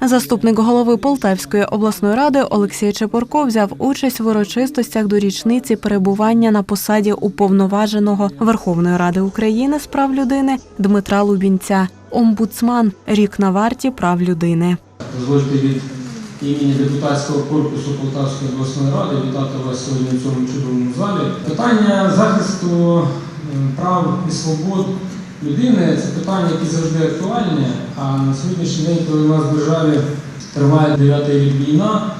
Заступник голови Полтавської обласної ради Олексій Чепурко взяв участь в урочистостях до річниці перебування на посаді уповноваженого Верховної Ради України з прав людини Дмитра Лубінця. Омбудсман рік на варті прав людини. Дозвольте від імені депутатського корпусу Полтавської обласної ради вітати вас сьогодні в цьому чудовому залі. Питання захисту е, прав і свобод людини це питання, які завжди актуальні. А на сьогоднішній день, коли у нас в державі триває дев'ятий рік війна,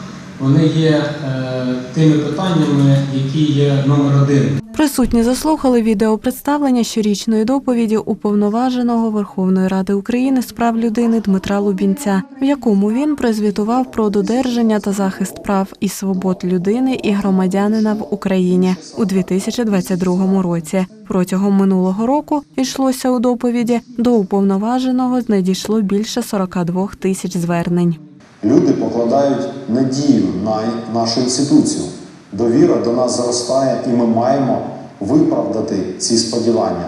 вони є е, тими питаннями, які є номер один. Присутні заслухали відеопредставлення щорічної доповіді уповноваженого Верховної Ради України з прав людини Дмитра Лубінця, в якому він прозвітував про додержання та захист прав і свобод людини і громадянина в Україні у 2022 році. Протягом минулого року йшлося у доповіді до уповноваженого надійшло більше 42 тисяч звернень. Люди покладають надію на нашу інституцію. Довіра до нас зростає, і ми маємо виправдати ці сподівання.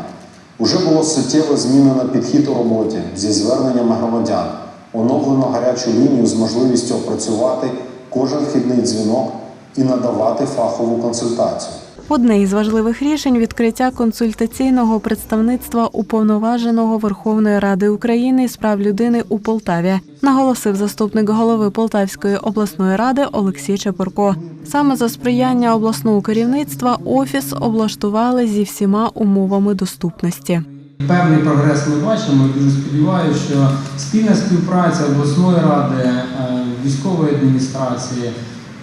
Уже було суттєво змінено підхід у роботі зі зверненнями громадян, оновлено гарячу лінію з можливістю опрацювати кожен вхідний дзвінок і надавати фахову консультацію. Одне із важливих рішень відкриття консультаційного представництва уповноваженого Верховної Ради України з прав людини у Полтаві, наголосив заступник голови Полтавської обласної ради Олексій Чепурко. Саме за сприяння обласного керівництва офіс облаштували зі всіма умовами доступності. Певний прогрес ми бачимо. Дуже сподіваюся, що спільна співпраця обласної ради, е, військової адміністрації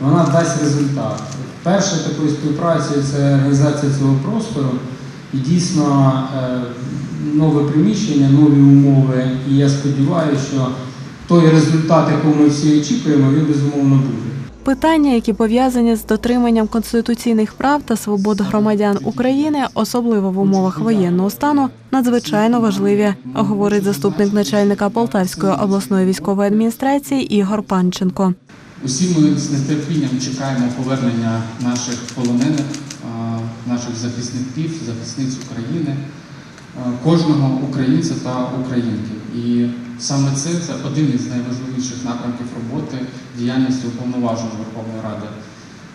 вона дасть результат. Перше такою співпрацею це організація цього простору і дійсно е, нове приміщення, нові умови. І я сподіваюся, що той результат, якого ми всі очікуємо, він безумовно буде. Питання, які пов'язані з дотриманням конституційних прав та свобод громадян України, особливо в умовах воєнного стану, надзвичайно важливі, говорить заступник начальника Полтавської обласної військової адміністрації Ігор Панченко. Усі ми з нетерпінням чекаємо повернення наших полонених, наших захисників, захисниць України, кожного українця та українки. І саме це, це один із найважливіших напрямків роботи діяльності уповноваженого Верховної Ради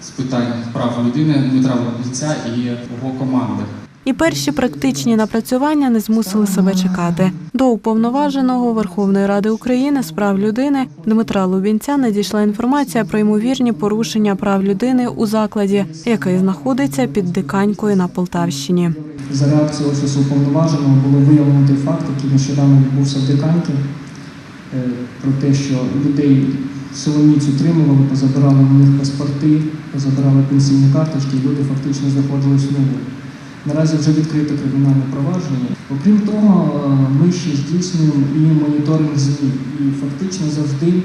з питань прав людини Дмитра Лобівця і його команди. І перші практичні напрацювання не змусили себе чекати. До уповноваженого Верховної Ради України з прав людини Дмитра Лубінця надійшла інформація про ймовірні порушення прав людини у закладі, який знаходиться під диканькою на Полтавщині. За реакцією Офісу уповноваженого було виявлено той факт, який нещодавно відбувся в Диканьки, е, про те, що людей силоміць утримували, позабирали у них паспорти, позабирали пенсійні карточки, і люди фактично знаходились в неволі. Наразі вже відкрито кримінальне провадження. Окрім того, е, ми ще здійснюємо і моніторинг ЗМІ. І фактично завжди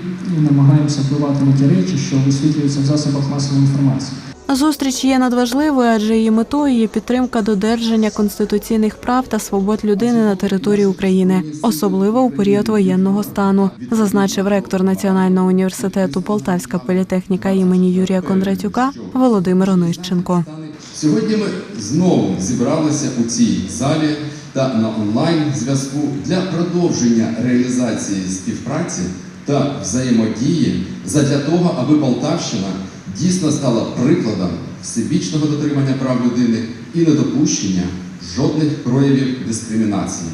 намагаємося впливати на ті речі, що висвітлюються в засобах масової інформації. Зустріч є надважливою, адже її метою є підтримка додержання конституційних прав та свобод людини на території України, особливо у період воєнного стану, зазначив ректор Національного університету Полтавська політехніка імені Юрія Кондратюка Володимир Онищенко. Сьогодні ми знову зібралися у цій залі та на онлайн зв'язку для продовження реалізації співпраці та взаємодії задля того, аби Полтавщина дійсно стала прикладом всебічного дотримання прав людини і недопущення жодних проявів дискримінації.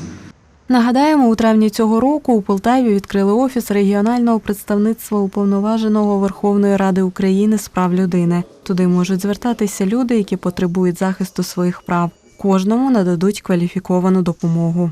Нагадаємо, у травні цього року у Полтаві відкрили офіс регіонального представництва уповноваженого Верховної Ради України з прав людини. Туди можуть звертатися люди, які потребують захисту своїх прав. Кожному нададуть кваліфіковану допомогу.